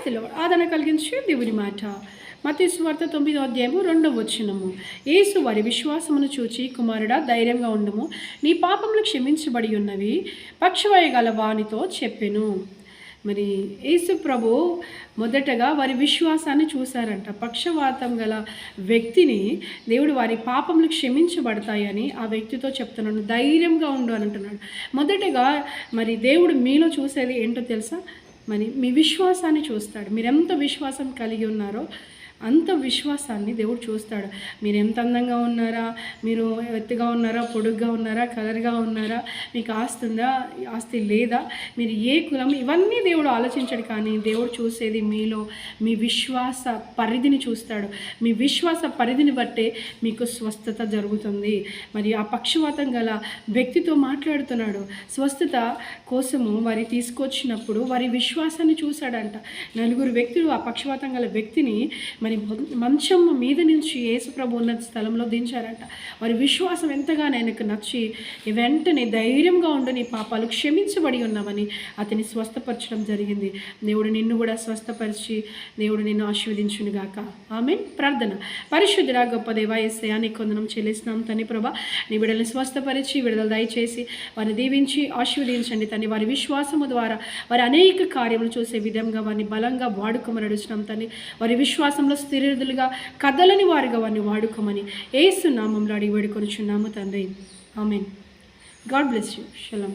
ప్రైస్తిలో ఆదరణ కలిగించే దేవుని మాట. మతి తొమ్మిదో అధ్యాయము రెండవ వచ్చినము యేసు వారి విశ్వాసమును చూచి కుమారుడా ధైర్యంగా ఉండము. నీ పాపములు క్షమించబడి ఉన్నవి. పక్షవాయ గల వానితో చెప్పెను. మరి యేసు ప్రభు మొదటగా వారి విశ్వాసాన్ని చూశారంట. పక్షవాతం గల వ్యక్తిని దేవుడు వారి పాపములు క్షమించబడతాయని ఆ వ్యక్తితో చెప్తున్నాను ధైర్యంగా ఉండు అని అంటున్నాడు. మొదటగా మరి దేవుడు మీలో చూసేది ఏంటో తెలుసా? మరి మీ విశ్వాసాన్ని చూస్తాడు. మీరు ఎంత విశ్వాసం కలిగి ఉన్నారో అంత విశ్వాసాన్ని దేవుడు చూస్తాడు. మీరు ఎంత అందంగా ఉన్నారా? మీరు ఎత్తుగా ఉన్నారా? పొడుగ్గా ఉన్నారా? కలర్గా ఉన్నారా? మీకు ఆస్తి ఉందా? ఆస్తి లేదా? మీరు ఏ కులం? ఇవన్నీ దేవుడు ఆలోచించాడు కానీ దేవుడు చూసేది మీలో మీ విశ్వాస పరిధిని చూస్తాడు. మీ విశ్వాస పరిధిని బట్టే మీకు స్వస్థత జరుగుతుంది. మరి ఆ పక్షవాతం గల వ్యక్తితో మాట్లాడుతున్నాడు. స్వస్థత కోసము వారి తీసుకొచ్చినప్పుడు వారి విశ్వాసాన్ని చూశాడంట. నలుగురు వ్యక్తులు ఆ పక్షవాతం గల వ్యక్తిని మరి మంచం మీద నుంచి యేసుప్రభు ఉన్నత స్థలంలో దించారంట. వారి విశ్వాసం ఎంతగానో ఆయనకు నచ్చి వెంటనే ధైర్యంగా ఉండు నీ పాపాలు క్షమించబడి ఉన్నామని అతని స్వస్థపరచడం జరిగింది. దేవుడు నిన్ను కూడా స్వస్థపరిచి దేవుడు నిన్ను ఆశీర్వదించునుగాక ఆమె ప్రార్థన. పరిశుద్ధుడా గొప్ప దేవా ఏసయా నీ కొందనం చెల్లిస్తున్నాం తని ప్రభా. నీ బిడ్డల్ని స్వస్థపరిచి విడుదల దయచేసి వారిని దీవించి ఆశీర్వదించండి తని వారి విశ్వాసము ద్వారా వారి అనేక కార్యములు చూసే విధంగా వారిని బలంగా వాడుకోమని అడుగుతున్నాం తని వారి విశ్వాసంలో స్థిరదులుగా కదలని వారిగా వారిని వాడుకోమని ఏసు నామంలో అడిగి వేడుకొనిచున్నాము తండ్రి. ఆమెన్. God bless you. షలం